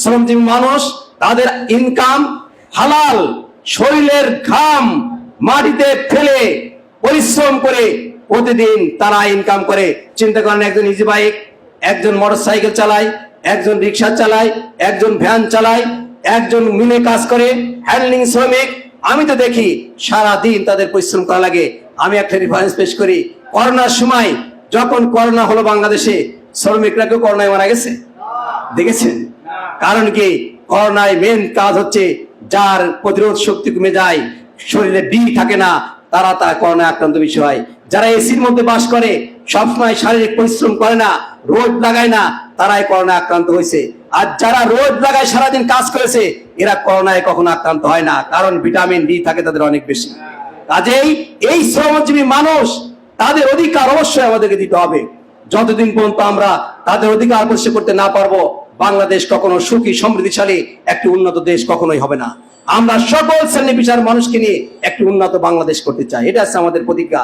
শ্রমজীবী মানুষ, তাদের ইনকাম হালাল, শরীরের ঘাম মাটিতে ফেলে পরিশ্রম করে প্রতিদিন তারা ইনকাম করে। চিন্তা করেন একজন ইজি বাইক একজন মোটরসাইকেল চালায়, একজন রিক্সা চালায়, একজন ভ্যান চালায়, একজন মিলে কাজ করে হ্যান্ডলিং শ্রমিক। আমি তো দেখি সারা দিন তাদের পরিশ্রম করা লাগে। আমি একটা রেফারেন্স পেশ করি, করোনার সময় যখন করোনা হলো বাংলাদেশে, শ্রমিকরা কেউ করোনায় মারা গেছে? দেখেছেন? কারণ কি? করোনায় মেন কাজ হচ্ছে যার প্রতিরোধ শক্তি কমে যায়, শরীরে ডি থাকে না, তারা তা করোনায় আক্রান্ত বেশি হয়। যারা এসির মধ্যে বাস করে, সবসময় শারীরিক পরিশ্রম করে না, রোদ লাগায় না, তারাই করোনায় আক্রান্ত হয়েছে। আর যারা রোদ লাগায় সারাদিন কাজ করেছে, এরা করোনায় কখনো আক্রান্ত হয় না, কারণ ভিটামিন ডি থাকে তাদের অনেক বেশি। কাজেই এই শ্রমজীবী মানুষ, তাদের অধিকার অবশ্যই আমাদেরকে দিতে হবে। যতদিন পর্যন্ত আমরা তাদের অধিকার প্রতিষ্ঠা করতে না পারব বাংলাদেশ কখনো সুখী, সমৃদ্ধিশালী একটি উন্নত দেশ কখনোই হবে না। আমরা সকল শ্রেণি পেশার মানুষকে নিয়ে একটি উন্নত বাংলাদেশ করতে চাই। এটা হচ্ছে আমাদের প্রতিজ্ঞা।